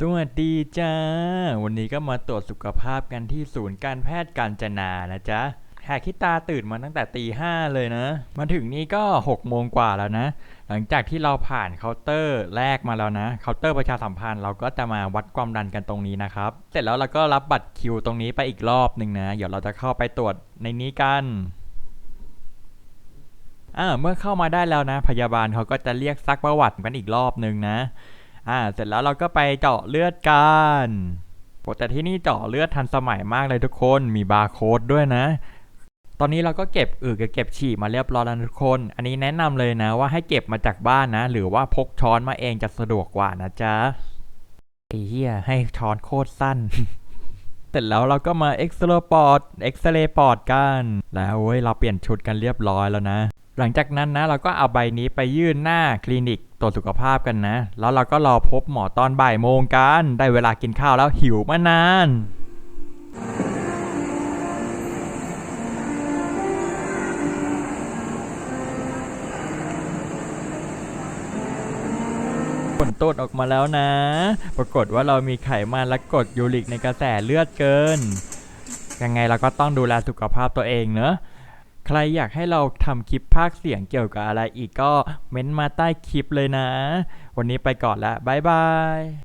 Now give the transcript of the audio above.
สวัสดีจ้า วันนี้ก็มาตรวจสุขภาพกันที่ศูนย์การแพทย์กาญจนานะจ๊ะแหกคิดตาตื่นมาตั้งแต่ตีห้าเลยนะ มาถึงนี่ก็6กโมงกว่าแล้วนะ หลังจากที่เราผ่านเคาน์เตอร์แรกมาแล้วนะ เคาน์เตอร์ประชาสัมพันธ์เราก็จะมาวัดความดันกันตรงนี้นะครับ เสร็จแล้วเราก็รับบัตรคิวตรงนี้ไปอีกรอบหนึ่งนะ เดี๋ยวเราจะเข้าไปตรวจในนี้กันอ่าเมื่อเข้ามาได้แล้วนะ พยาบาลเขาก็จะเรียกซักประวัติกันอีกรอบหนึ่งนะ อ่า เสร็จแล้วเราก็ไปเจาะเลือดกันแต่ที่นี่เจาะเลือดทันสมัยมากเลยทุกคน มีบาร์โค้ดด้วยนะ ตอนนี้เราก็เก็บอึกับเก็บฉี่มาเรียบร้อยแล้วทุกคน อันนี้แนะนำเลยนะว่าให้เก็บมาจากบ้านนะ หรือว่าพกช้อนมาเองจะสะดวกกว่านะจ๊ะไอ้เหี้ยให้ช้อนโคตรสั้น เสร็จแล้วเราก็มาเอ็กซเรย์ปอดเอ็กซเรย์ปอดกัน แล้วเว้ยเราเปลี่ยนชุดกันเรียบร้อยแล้วนะ หลังจากนั้นนะเราก็เอาใบนี้ไปยื่นหน้าคลินิกตรวจสุขภาพกันนะ แล้วเราก็รอพบหมอตอนบ่ายโมงกัน ได้เวลากินข้าวแล้วหิวมานานผลตรวจออกมาแล้วนะ ปรากฏว่าเรามีไขมันและกรดยูริกในกระแสเลือดเกิน ยังไงเราก็ต้องดูแลสุขภาพตัวเองเนอะ ใครอยากให้เราทำคลิปภาคเสียงเกี่ยวกับอะไรอีกก็เม้นต์มาใต้คลิปเลยนะ วันนี้ไปก่อนละบ๊ายบาย